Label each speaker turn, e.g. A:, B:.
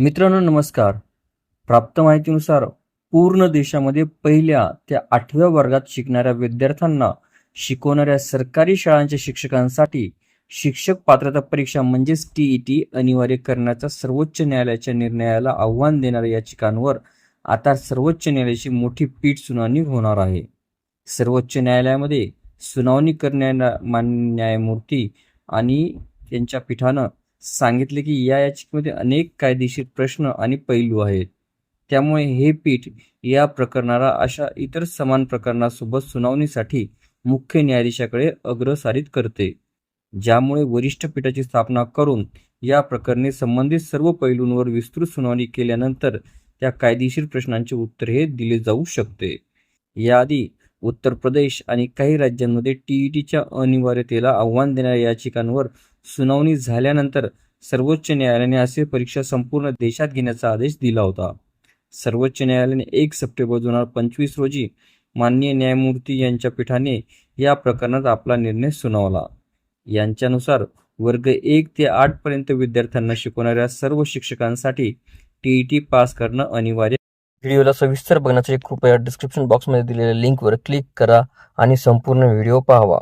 A: मित्रांनो नमस्कार. प्राप्त माहितीनुसार पूर्ण देशामध्ये पहिल्या ते आठव्या वर्गात शिकणाऱ्या विद्यार्थ्यांना शिकवणाऱ्या सरकारी शाळांच्या शिक्षकांसाठी शिक्षक पात्रता परीक्षा म्हणजेच टीईटी अनिवार्य करण्याचा सर्वोच्च न्यायालयाच्या निर्णयाला आव्हान देणाऱ्या याचिकांवर आता सर्वोच्च न्यायालयाची मोठी पीठ सुनावणी होणार आहे. सर्वोच्च न्यायालयामध्ये सुनावणी करणाऱ्या मान्य न्यायमूर्ती आणि त्यांच्या पीठानं सांगितले की या याचिकेमध्ये अनेक कायदेशीर प्रश्न आणि पैलू आहेत. त्यामुळे हे पीठ या प्रकरणाला अशा इतर समान प्रकरणासोबत सुनावणीसाठी मुख्य न्यायाधीशाकडे अग्रसारित करते. ज्यामुळे वरिष्ठ पीठाची स्थापना करून या प्रकरणी संबंधित सर्व पैलूंवर विस्तृत सुनावणी केल्यानंतर त्या कायदेशीर प्रश्नांचे उत्तर हे दिले जाऊ शकते. याआधी उत्तर प्रदेश आणि काही राज्यांमध्ये टीईटीच्या अनिवार्यतेला आव्हान देणाऱ्या याचिकांवर सुनावणी झाल्यानंतर सर्वोच्च न्यायालयाने असे परीक्षा संपूर्ण देशात घेण्याचा आदेश दिला होता. सर्वोच्च न्यायालयाने एक सप्टेंबर दोन हजार पंचवीस रोजी माननीय न्यायमूर्ती यांच्या पीठाने या प्रकरणात आपला निर्णय सुनावला. यांच्यानुसार वर्ग एक ते आठ पर्यंत विद्यार्थ्यांना शिकवणाऱ्या सर्व शिक्षकांसाठी टीईटी पास करणं अनिवार्य
B: व्हिडिओला सविस्तर बघण्यासाठी कृपया डिस्क्रिप्शन बॉक्समध्ये दिलेल्या लिंकवर क्लिक करा आणि संपूर्ण व्हिडिओ पाहावा.